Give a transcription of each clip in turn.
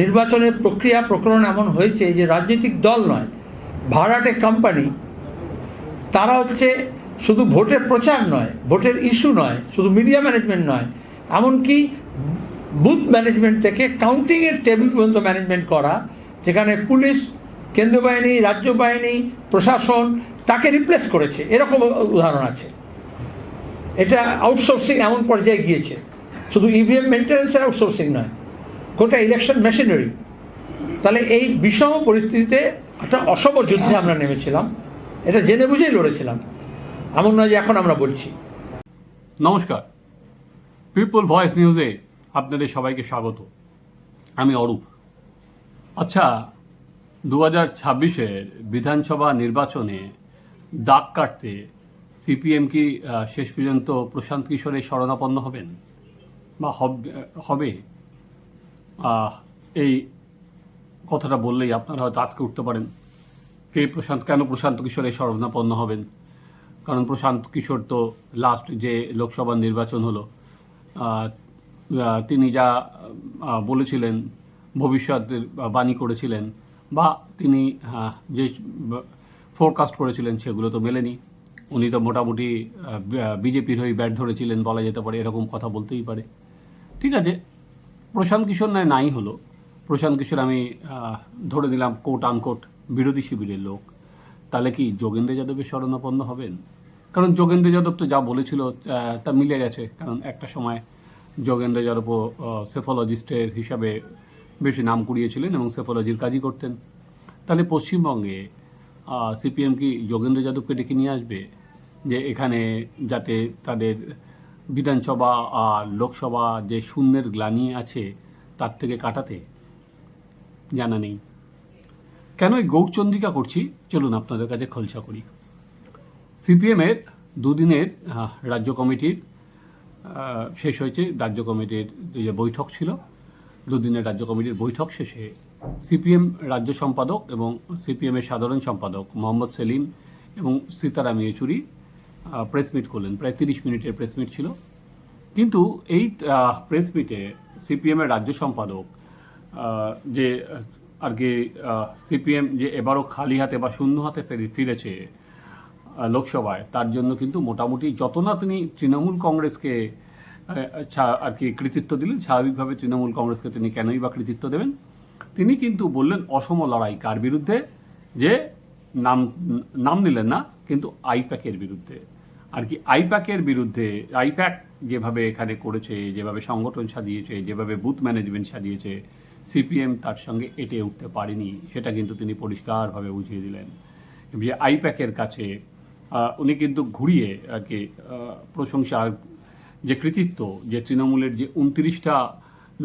নির্বাচনের প্রক্রিয়া প্রকরণ এমন হয়েছে যে রাজনৈতিক দল নয়, ভাড়াটে কোম্পানি তারা হচ্ছে শুধু ভোটের প্রচার নয়, ভোটের ইস্যু নয়, শুধু মিডিয়া ম্যানেজমেন্ট নয়, এমনকি বুথ ম্যানেজমেন্ট থেকে কাউন্টিংয়ের টেবিল পর্যন্ত ম্যানেজমেন্ট করা, যেখানে পুলিশ, কেন্দ্রীয় বাহিনী, রাজ্য বাহিনী, প্রশাসন, তাকে রিপ্লেস করেছে। এরকম উদাহরণ আছে। এটা আউটসোর্সিং এমন পর্যায়ে গিয়েছে। শুধু ইভিএম মেনটেন্যান্সের আউটসোর্সিং নয় গোটা ইলেকশন মেশিনারি তাহলে এই বিষম পরিস্থিতিতে একটা অসম যুদ্ধে আমরা নেমেছিলাম। এটা জেনে বুঝেই লড়েছিলাম। এমন নয় যে এখন আমরা বলছি। নমস্কার। পিপল ভয়েস নিউজে আপনাদের সবাইকে স্বাগত। আমি অরূপ। আচ্ছা দু হাজার ছাব্বিশের বিধানসভা নির্বাচনে দাগ কাটতে সিপিএম কি শেষ পর্যন্ত প্রশান্ত কিশোরের শরণাপন্ন হবেন? বা হব- এই কথাটা বললেই আপনারা হয়তো আটকে উঠতে পারেন। কে প্রশান্ত, কেন প্রশান্ত কিশোরের শরণাপন্ন হবেন? কারণ প্রশান্ত কিশোর তো লাস্ট যে লোকসভা নির্বাচন হলো তিনি যা বলেছিলেন, ভবিষ্যতের বাণী করেছিলেন, বা তিনি যে ফোরকাস্ট করেছিলেন সেগুলো তো মেলেনি। উনি তো মোটামুটি বিজেপির হয়ে ব্যাট ধরেছিলেন বলা যেতে পারে, এরকম কথা বলতেই পারে। ঠিক আছে প্রশান্ত কিশোর নয় নাই হলো। প্রশান্ত কিশোর আমি ধরে দিলাম কোট আনকোট বিরোধী শিবিরের লোক। তাহলে কি যোগেন্দ্র যাদবের শরণাপন্ন হবেন? কারণ যোগেন্দ্র যাদব তো যা বলেছিল তা মিলে গেছে। কারণ একটা সময় যোগেন্দ্র যাদবও সেফোলজিস্টের হিসাবে বেশি নাম কুড়িয়েছিলেন এবং সেফোলজির কাজই করতেন। তাহলে পশ্চিমবঙ্গে সিপিএম কি যোগেন্দ্র যাদবকে ডেকে নিয়ে আসবে? যে এখানে যাতে তাদের বিধানসভা আর লোকসভা যে শূন্যের গ্লানি আছে, তার থেকে কাটাতে জানা নেই। কেন এই গৌরচন্দ্রিকা করছি? চলুন আপনাদের কাছে খোলসা করি। সিপিএমের দুদিনের রাজ্য কমিটির শেষ হয়েছে। রাজ্য কমিটির যে বৈঠক ছিল, দুদিনের রাজ্য কমিটির বৈঠক শেষে সিপিএম রাজ্য সম্পাদক এবং সিপিএমের সাধারণ সম্পাদক মোহাম্মদ সেলিম এবং সীতারাম ইয়েচুরি প্রেস মিট করলেন। প্রায় তিরিশ মিনিটের প্রেস মিট ছিল। কিন্তু এই প্রেস মিটে সিপিএমের রাজ্য সম্পাদক যে, আর কি সিপিএম যে এবারও খালি হাতে বা শূন্য হাতে ফেরে- ফিরেছে লোকসভায়, তার জন্য কিন্তু মোটামুটি যত না তিনি তৃণমূল কংগ্রেসকে আর কি, কৃতিত্ব দিলেন, স্বাভাবিকভাবে তৃণমূল কংগ্রেসকে তিনি কেনই বা কৃতিত্ব দেবেন? তিনি কিন্তু বললেন অসম লড়াই কার বিরুদ্ধে? যে নাম নাম নিলেন না, কিন্তু আইপ্যাকের বিরুদ্ধে। আর কি আইপ্যাকের বিরুদ্ধে, আইপ্যাক যেভাবে এখানে করেছে, যেভাবে সংগঠন সাজিয়েছে, যেভাবে বুথ ম্যানেজমেন্ট সাজিয়েছে, সিপিএম তার সঙ্গে এটে উঠতে পারেনি, সেটা কিন্তু তিনি পরিষ্কারভাবে বুঝিয়ে দিলেন। যে আইপ্যাকের কাছে উনি কিন্তু ঘুরিয়ে আর কি প্রশংসার যে কৃতিত্ব, যে তৃণমূলের যে উনত্রিশটা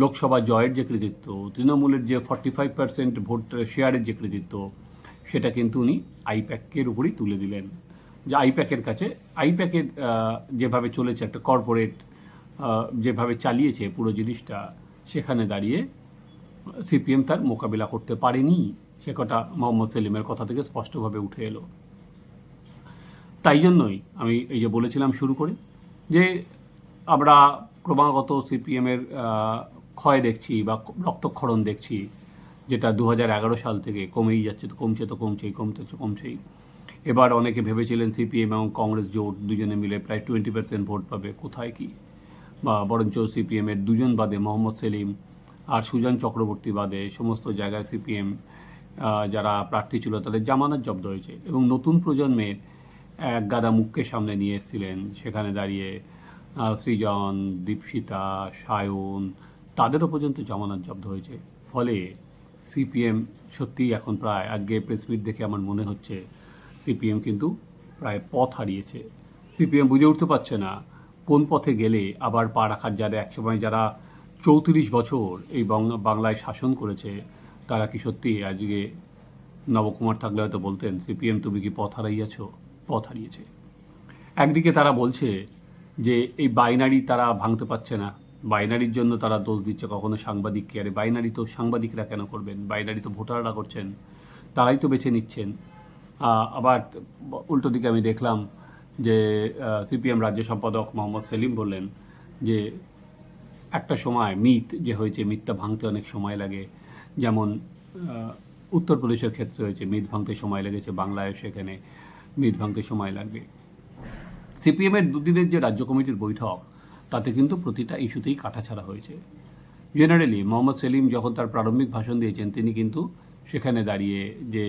লোকসভা জয়ের যে কৃতিত্ব, তৃণমূলের যে ফর্টি ফাইভ পার্সেন্ট ভোট শেয়ারের যে কৃতিত্ব, সেটা কিন্তু উনি আইপ্যাকের উপরেই তুলে দিলেন। যে আইপ্যাকের কাছে, আইপ্যাকের যেভাবে চলেছে একটা কর্পোরেট যেভাবে চালিয়েছে পুরো জিনিসটা, সেখানে দাঁড়িয়ে সিপিএম তার মোকাবিলা করতে পারেনি। সে কটা মোহাম্মদ সেলিমের কথা থেকে স্পষ্টভাবে উঠে এলো। তাই জন্যই আমি এই যে বলেছিলাম শুরু করে যে আমরা ক্রমাগত সিপিএমের ক্ষয় দেখছি বা রক্তক্ষরণ দেখছি, যেটা দু হাজার এগারো সাল থেকে কমেই যাচ্ছে তো কমছে তো কমছেই কমতে তো কমছেই। এবার অনেকে ভেবেছিলেন সিপিএম এবং কংগ্রেস জোট দুজনে মিলে প্রায় টোয়েন্টি পার্সেন্ট ভোট পাবে, কোথায় কি? বা বরঞ্চ সিপিএমের দুজন বাদে মোহাম্মদ সেলিম আর সুজন চক্রবর্তী বাদে সমস্ত জায়গায় সিপিএম যারা প্রার্থী ছিল তাদের জামানত জব্দ হয়েছে এবং নতুন প্রজন্মের এক গাদা মুখকে সামনে নিয়ে এসেছিলেন। সেখানে দাঁড়িয়ে সৃজন, দীপশিতা, সায়ন তাদেরও পর্যন্ত জামানত জব্দ হয়েছে। ফলে সিপিএম সত্যিই এখন প্রায় আজকে প্রেস মিট দেখে আমার মনে হচ্ছে সিপিএম কিন্তু প্রায় পথ হারিয়েছে। সিপিএম বুঝে উঠতে পারছে না কোন পথে গেলে আবার পা রাখার যারা একসময় যারা চৌত্রিশ বছর এই বাংলায় শাসন করেছে, তারা কি সত্যি আজকে নবকুমার থাকলে হয়তো বলতেন, সিপিএম, তুমি কি পথ হারাইয়াছ? পথ হারিয়েছে। একদিকে তারা বলছে যে এই বাইনারি তারা ভাঙতে পারছে না। বাইনারির জন্য তারা দোষ দিচ্ছে কখনো সাংবাদিককে। আরে বাইনারি তো সাংবাদিকরা কেন করবেন? বাইনারি তো ভোটাররা করছেন। তারাই তো বেছে নিচ্ছেন। আবার উল্টো দিকে আমি দেখলাম যে সিপিএম রাজ্য সম্পাদক মোহাম্মদ সেলিম বললেন যে, একটা সময় মিথ যে হয়েছে, মিথটা ভাঙতে অনেক সময় লাগে। যেমন উত্তরপ্রদেশের ক্ষেত্রে হয়েছে মিট ভাঙতে সময় লেগেছে, বাংলায় সেখানে মিট ভাঙতে সময় লাগবে। সিপিএমের দুদিনের যে রাজ্য কমিটির বৈঠক, তাতে কিন্তু প্রতিটা ইস্যুতেই কাটাছাড়া হয়েছে। জেনারেলি মোহাম্মদ সেলিম যখন তার প্রারম্ভিক ভাষণ দিয়েছেন, তিনি কিন্তু সেখানে দাঁড়িয়ে যে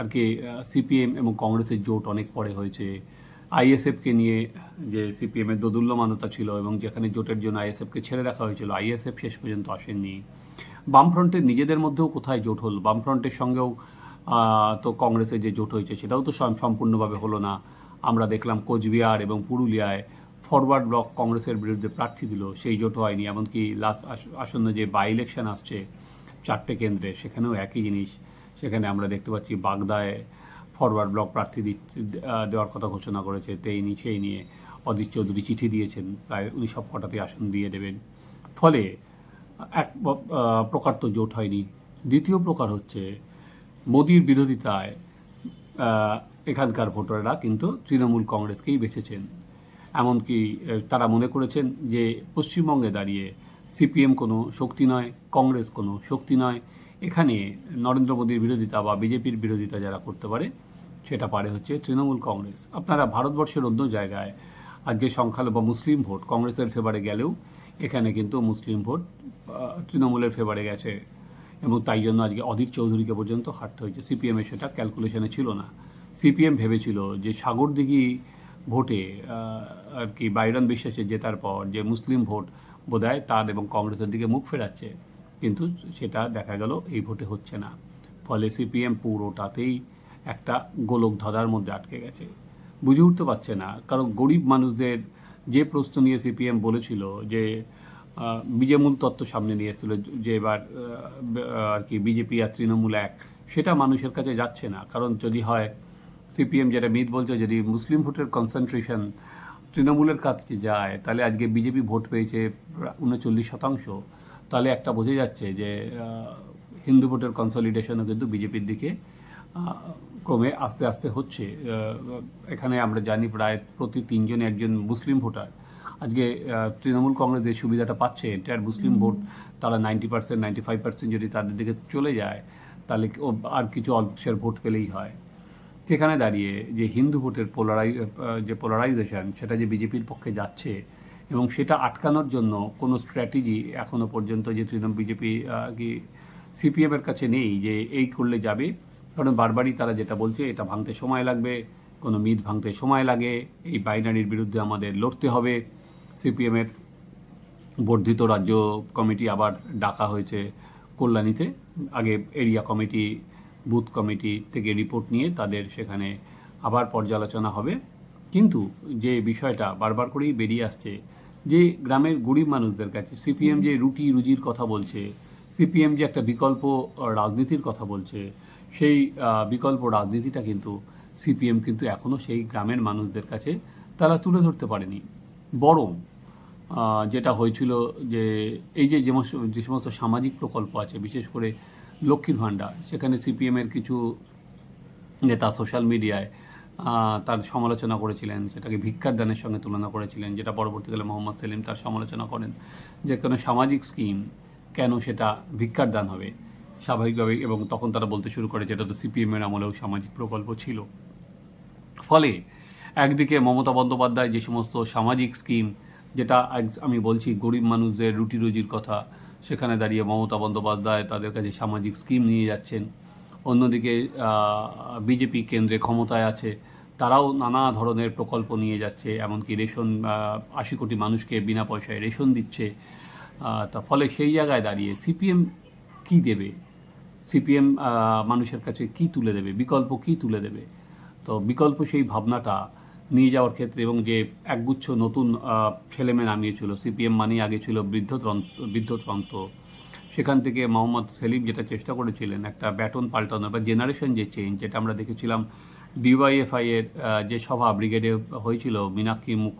আর কি সিপিএম এবং কংগ্রেসের জোট অনেক পরে হয়েছে। আইএসএফকে নিয়ে যে সিপিএমের দোদুল্যমানতা ছিল এবং যেখানে জোটের জন্য আইএসএফকে ছেড়ে রাখা হয়েছিল আইএসএফ শেষ পর্যন্ত আসেননি। বামফ্রন্টের নিজেদের মধ্যেও কোথায় জোট হল? বামফ্রন্টের সঙ্গেও তো কংগ্রেসের যে জোট হয়েছে, সেটাও তো সম্পূর্ণভাবে হলো না। আমরা দেখলাম কোচবিহার এবং পুরুলিয়ায় ফরওয়ার্ড ব্লক কংগ্রেসের বিরুদ্ধে প্রার্থী দিল, সেই জোট হয়নি। এমনকি লাস্ট আসন্ন যে বাই ইলেকশন আসছে চারটে কেন্দ্রে, সেখানেও একই জিনিস। সেখানে আমরা দেখতে পাচ্ছি বাগদায় ফরওয়ার্ড ব্লক প্রার্থী দিচ্ছে দেওয়ার কথা ঘোষণা করেছে, তেই সেই নিয়ে অদিত চৌধুরী চিঠি দিয়েছেন, প্রায় উনি সব কটাতে আসন দিয়ে দেবেন। ফলে, এক প্রকার তো জোট হয়নি। দ্বিতীয় প্রকার হচ্ছে, মোদির বিরোধিতায় এখানকার ভোটাররা কিন্তু তৃণমূল কংগ্রেসকেই বেছেছেন। এমনকি তারা মনে করেছেন যে পশ্চিমবঙ্গে দাঁড়িয়ে সিপিএম কোনো শক্তি নয়, কংগ্রেস কোনো শক্তি নয়। এখানে নরেন্দ্র মোদীর বিরোধিতা বা বিজেপির বিরোধিতা যারা করতে পারে, সেটা পারে হচ্ছে তৃণমূল কংগ্রেস। আপনারা ভারতবর্ষের অন্য জায়গায় আজকে সংখ্যালঘু বা মুসলিম ভোট কংগ্রেসের ফেভারে গেলেও এখানে কিন্তু মুসলিম ভোট তৃণমূলের ফেভারে গেছে। এবং তাই জন্য আজকে অধীর চৌধুরীকে পর্যন্ত হারতে হয়েছে। সিপিএমের সেটা ক্যালকুলেশনে ছিল না। সিপিএম ভেবেছিল যে সাগরদিঘি ভোটে আর কি, বাইরন বিশ্বাসের জেতার পর যে মুসলিম ভোট বোধহয় তার এবং কংগ্রেসের দিকে মুখ ফেরাচ্ছে, কিন্তু সেটা দেখা গেল এই ভোটে হচ্ছে না। ফলে সিপিএম পুরোটাতেই একটা গোলক ধাঁধার মধ্যে আটকে গেছে। বুঝে উঠতে পারছে না, কারণ গরিব মানুষদের যে প্রশ্ন নিয়ে সিপিএম বলেছিল যে বিজেমূল তত্ত্ব সামনে নিয়ে এসেছিল, যে এবার আর কি বিজেপি আর তৃণমূল এক, সেটা মানুষের কাছে যাচ্ছে না। কারণ যদি হয়, সিপিএম যেটা মিত বলছে, যদি মুসলিম ভোটের কনসেন্ট্রেশন তৃণমূলের কাছে যায়, তাহলে আজকে বিজেপি ভোট পেয়েছে উনচল্লিশ শতাংশ, তাহলে একটা বোঝা যাচ্ছে যে হিন্দু ভোটের কনসলিডেশনও কিন্তু বিজেপির দিকে ক্রমে আস্তে আস্তে হচ্ছে। এখানে আমরা জানি প্রায় প্রতি তিনজনে একজন মুসলিম ভোটার। আজকে তৃণমূল কংগ্রেস যে সুবিধাটা পাচ্ছে এন্টায়ার মুসলিম ভোট, তারা ninety percent ninety five percent যদি তাদের দিকে চলে যায়, তাহলে আর কিছু অল্পের ভোট পেলেই হয়। সেখানে দাঁড়িয়ে যে হিন্দু ভোটের পোলারাই যে পোলারাইজেশন সেটা যে বিজেপির পক্ষে যাচ্ছে এবং সেটা আটকানোর জন্য কোনো স্ট্র্যাটেজি এখনও পর্যন্ত যে তৃণমূল বিজেপি কি সিপিএমের কাছে নেই যে এই করলে যাবে। কারণ বারবারই তারা যেটা বলছে, এটা ভাঙতে সময় লাগবে, কোনো মিথ ভাঙতে সময় লাগে, এই বাইনারির বিরুদ্ধে আমাদের লড়তে হবে। সিপিএমের বর্ধিত রাজ্য কমিটি আবার ডাকা হয়েছে কল্যাণীতে। আগে এরিয়া কমিটি বুথ কমিটি থেকে রিপোর্ট নিয়ে তাদের সেখানে আবার পর্যালোচনা হবে। কিন্তু যে বিষয়টা বারবার করেই বেরিয়ে আসছে, যে গ্রামের গরিব মানুষদের কাছে সিপিএম যে রুটি রুজির কথা বলছে, সিপিএম যে একটা বিকল্প রাজনীতির কথা বলছে, সেই বিকল্প রাজনীতিটা কিন্তু সিপিএম কিন্তু এখনও সেই গ্রামের মানুষদের কাছে তারা তুলে ধরতে পারেনি। বরং যেটা হয়েছিল যে এই যে যে সমস্ত- সামাজিক প্রকল্প আছে, বিশেষ করে লক্ষ্মীর ভাণ্ডার। সেখানে সিপিএমের কিছু নেতা সোশ্যাল মিডিয়ায় তার সমালোচনা করেছিলেন, সেটাকে ভিক্ষার দানের সঙ্গে তুলনা করেছিলেন, যেটা পরবর্তীকালে মোহাম্মদ সেলিম তার সমালোচনা করেন যে, কোনো সামাজিক স্কিম কেন সেটা ভিক্ষার দান হবে? স্বাভাবিকভাবে এবং তখন তারা বলতে শুরু করে যেটা তো সিপিএমের আমলেও সামাজিক প্রকল্প ছিল। ফলে একদিকে মমতা বন্দ্যোপাধ্যায় যে সমস্ত সামাজিক স্কিম যেটা আমি বলছি গরিব মানুষদের রুটি রুজির কথা সেখানে দাঁড়িয়ে মমতা বন্দ্যোপাধ্যায় তাদের কাছে সামাজিক স্কিম নিয়ে যাচ্ছেন। অন্যদিকে বিজেপি কেন্দ্রে ক্ষমতায় আছে, তারাও নানা ধরনের প্রকল্প নিয়ে যাচ্ছে, এমনকি রেশন আশি কোটি মানুষকে বিনা পয়সায় রেশন দিচ্ছে। তা ফলে সেই জায়গায় দাঁড়িয়ে সিপিএম কী দেবে? সিপিএম মানুষের কাছে কি তুলে দেবে? বিকল্প কি তুলে দেবে? তো বিকল্প সেই ভাবনাটা নিয়ে যাওয়ার ক্ষেত্রে এবং যে একগুচ্ছ নতুন ছেলেমেয়ে নামিয়েছিল, সিপিএম মানি আগে ছিল বৃদ্ধতন্ত্র বৃদ্ধতন্ত্র সেখান থেকে মোহাম্মদ সেলিম যেটা চেষ্টা করেছিলেন, একটা ব্যাটন পাল্টানো বা জেনারেশন যে চেঞ্জ, যেটা আমরা দেখেছিলাম ডিওয়াইএফআই এর যে সভা ব্রিগেডে হয়েছিল, মীনাক্ষী মুখ,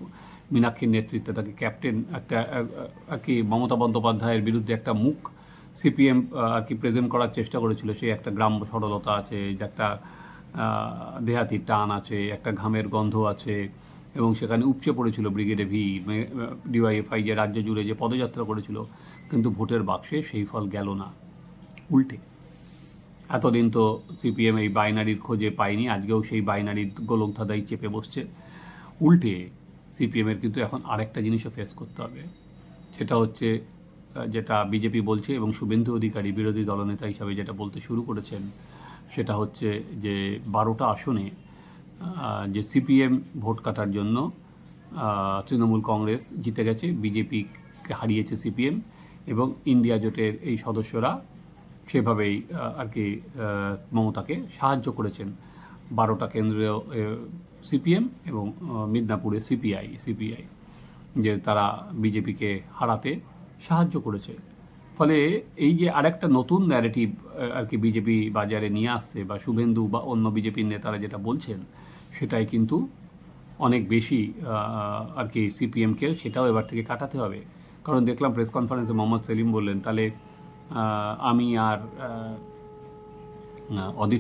মীনাক্ষীর নেতৃত্বে তাকে ক্যাপ্টেন, একটা আর কি মমতা বন্দ্যোপাধ্যায়ের বিরুদ্ধে একটা মুখ সিপিএম আর কি প্রেজেন্ট করার চেষ্টা করেছিল সেই একটা গ্রাম্য সরলতা আছে, যে একটা দেহাতির টান আছে, একটা ঘামের গন্ধ আছে, এবং সেখানে উপচে পড়েছিল ব্রিগেডে ভি ডিওয়াইএফআই যে রাজ্য জুড়ে যে পদযাত্রা করেছিল, কিন্তু ভোটের বাক্সে সেই ফল গেল না। উল্টে। এতদিন তো সিপিএম এই বাইনারির খোঁজে পায়নি, আজকেও সেই বাইনারির গোলকধাঁধাই চেপে বসছে। উল্টে সিপিএমের কিন্তু এখন আরেকটা জিনিসও ফেস করতে হবে। সেটা হচ্ছে যেটা বিজেপি বলছে এবং শুভেন্দু অধিকারী বিরোধী দলনেতা হিসাবে যেটা বলতে শুরু করেছেন সেটা হচ্ছে যে বারোটা আসনে যে সিপিএম ভোট কাটার জন্য তৃণমূল কংগ্রেস জিতে গেছে, বিজেপিকে হারিয়েছে সিপিএম, এবং ইন্ডিয়া জোটের এই সদস্যরা সেভাবেই আর কি মমতাকে সাহায্য করেছেন। বারোটা কেন্দ্রীয় সিপিএম এবং মিদনাপুরে সিপিআই সিপিআই, যে তারা বিজেপিকে হারাতে সাহায্য করেছে। ফলে এই যে আরেকটা নতুন ন্যারেটিভ আর কি বিজেপি বাজারে নিয়ে আসছে বা শুভেন্দু বা অন্য বিজেপির নেতারা যেটা বলছেন সেটাই কিন্তু অনেক বেশি আর কি সিপিএমকে সেটাও এবার থেকে কাটাতে হবে। কারণ দেখলাম প্রেস কনফারেন্সে মোহাম্মদ সেলিম বললেন তাহলে আমি আর আহ,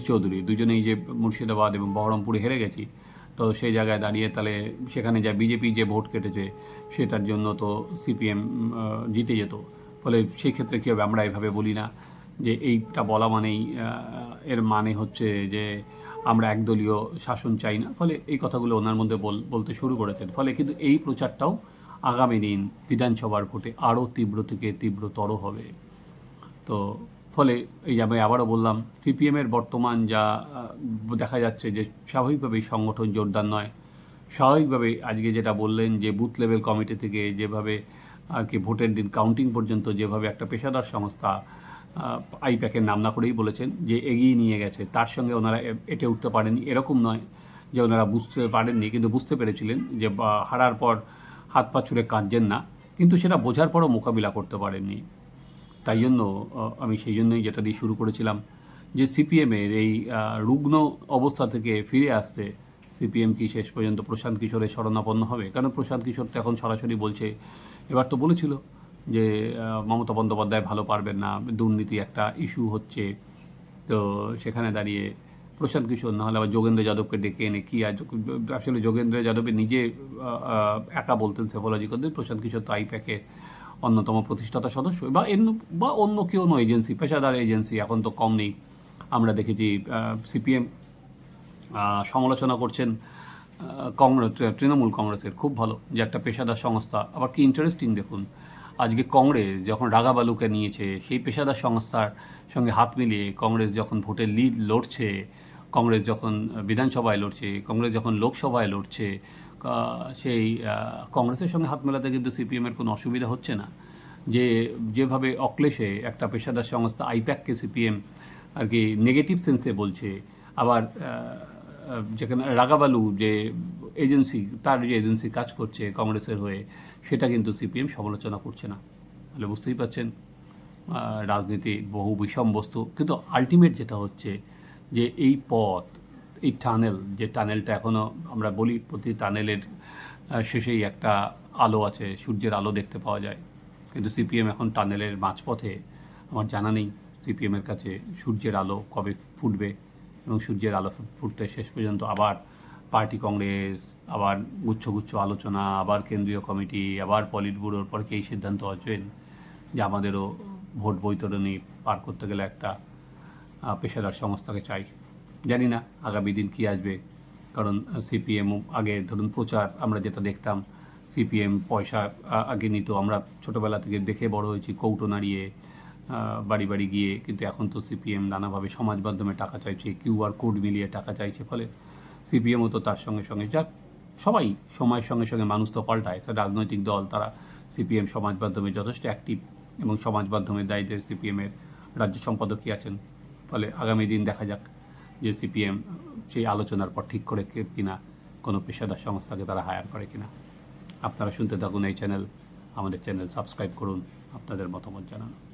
চৌধুরী দুজনেই যে মুর্শিদাবাদ এবং বহরমপুরে হেরে গেছি তো সেই জায়গায় দাঁড়িয়ে তাহলে সেখানে যা বিজেপি যে ভোট কেটেছে সেটার জন্য তো সিপিএম জিতে যেত। ফলে সেই ক্ষেত্রে কী হবে? আমরা এভাবে বলি না যে এইটা বলা মানেই এর মানে হচ্ছে যে আমরা একদলীয় শাসন চাই না। ফলে এই কথাগুলো ওনার মধ্যে বল- বলতে শুরু করেছেন। ফলে কিন্তু এই প্রচারটাও আগামী দিন বিধানসভার ভোটে আরও তীব্র থেকে তীব্রতর হবে। তো ফলে এই আমি আবারও বললাম সিপিএমের বর্তমান যা দেখা যাচ্ছে যে স্বাভাবিকভাবেই সংগঠন জোরদার নয়। স্বাভাবিকভাবেই আজকে যেটা বললেন যে বুথ লেভেল কমিটি থেকে যেভাবে আর কি ভোটের দিন কাউন্টিং পর্যন্ত যেভাবে একটা পেশাদার সংস্থা আইপ্যাকের নাম না করেই বলেছেন যে এগিয়ে নিয়ে গেছে, তার সঙ্গে ওনারা এটে উঠতে পারেনি এরকম নয় যে ওনারা বুঝতে পারেননি, কিন্তু বুঝতে পেরেছিলেন যে হারার পর হাত পা ছুঁড়ে কাঁদছেন না, কিন্তু সেটা বোঝার পরও মোকাবিলা করতে পারেননি। তাই জন্য আমি সেই জন্যই যেটা দিয়ে শুরু করেছিলাম যে সিপিএমের এই রুগ্ন অবস্থা থেকে ফিরে আসতে সিপিএম কি শেষ পর্যন্ত প্রশান্ত কিশোরের শরণাপন্ন হবে? কারণ প্রশান্ত কিশোর তো এখন সরাসরি বলছে এবার তো বলেছিল যে মমতা বন্দ্যোপাধ্যায় ভালো পারবেন না, দুর্নীতি একটা ইস্যু হচ্ছে। তো সেখানে দাঁড়িয়ে প্রশান্ত কিশোর, নাহলে আবার যোগেন্দ্র যাদবকে ডেকে এনে কী আর, আসলে যোগেন্দ্র যাদবের নিজে একা বলতেন সেফোলজি করতেন প্রশান্ত কিশোর তো আইপ্যাকের অন্যতম প্রতিষ্ঠাতা সদস্য। বা এন্য বা অন্য কেউ অন্য এজেন্সি পেশাদার এজেন্সি এখন তো কম নেই। আমরা দেখেছি সিপিএম সমালোচনা করছেন কংগ্রেস তৃণমূল কংগ্রেসের খুব ভালো যে একটা পেশাদার সংস্থা। আবার কি ইন্টারেস্টিং দেখুন, আজকে কংগ্রেস যখন রাগাবালুকে নিয়েছে, সেই পেশাদার সংস্থার সঙ্গে হাত মিলিয়ে কংগ্রেস যখন ভোটের লিড লড়ছে, কংগ্রেস যখন বিধানসভায় লড়ছে, কংগ্রেস যখন লোকসভায় লড়ছে সেই কংগ্রেসের সঙ্গে হাত মেলাতে কিন্তু সিপিএমের কোনো অসুবিধা হচ্ছে না। যে, যেভাবে অক্লেশে একটা পেশাদার সংস্থা আইপ্যাককে সিপিএম আর কি নেগেটিভ সেন্সে বলছে, আবার যেখানে রাগাবালু যে এজেন্সি, তার যে এজেন্সি কাজ করছে কংগ্রেসের হয়ে, সেটা কিন্তু সিপিএম সমালোচনা করছে না। তাহলে বুঝতেই পারছেন রাজনীতি বহু বিষম বস্তু। কিন্তু আলটিমেট যেটা হচ্ছে যে এই পথ, এই টানেল যে টানেলটা এখনও আমরা বলি প্রতি টানেলের শেষেই একটা আলো আছে, সূর্যের আলো দেখতে পাওয়া যায়। কিন্তু সিপিএম এখন টানেলের মাঝপথে, আমার জানা নেই সিপিএমের কাছে সূর্যের আলো কবে ফুটবে। এবং সূর্যের আলো ফুটতে শেষ পর্যন্ত আবার পার্টি কংগ্রেস, আবার গুচ্ছ গুচ্ছ আলোচনা, আবার কেন্দ্রীয় কমিটি, আবার পলিট ব্যুরোর পর এই সিদ্ধান্ত আসবেন যে আমাদেরও ভোট বৈতরণী পার করতে গেলে একটা পেশাদার সংস্থাকে চাই। জানি না আগামী দিন কী আসবে। কারণ সিপিএম আগে ধরুন প্রচার আমরা যেটা দেখতাম, সিপিএম পয়সা আগে নিত। আমরা ছোটোবেলা থেকে দেখে বড় হয়েছি কৌটো নাড়িয়ে। বাড়ি বাড়ি গিয়ে, কিন্তু এখন তো সিপিএম নানাভাবে সমাজ মাধ্যমে টাকা চাইছে কিউআর কোড মিলিয়ে টাকা চাইছে, ফলে সিপিএমও তো তার সঙ্গে সঙ্গে, যাক, সবাই সময়ের সঙ্গে সঙ্গে মানুষ তো পাল্টায়, তো রাজনৈতিক দল, তারা সিপিএম সমাজ মাধ্যমে যথেষ্ট অ্যাক্টিভ এবং সমাজ মাধ্যমের দায়িত্বে সিপিএমের রাজ্য সম্পাদকই আছেন, ফলে আগামী দিন দেখা যাক যে সিপিএম সেই আলোচনার পর ঠিক করে কে- কিনা কোনো পেশাদার সংস্থাকে তারা হায়ার করে কিনা। আপনারা শুনতে থাকুন এই চ্যানেল আমাদের চ্যানেল সাবস্ক্রাইব করুন, আপনাদের মতামত জানান।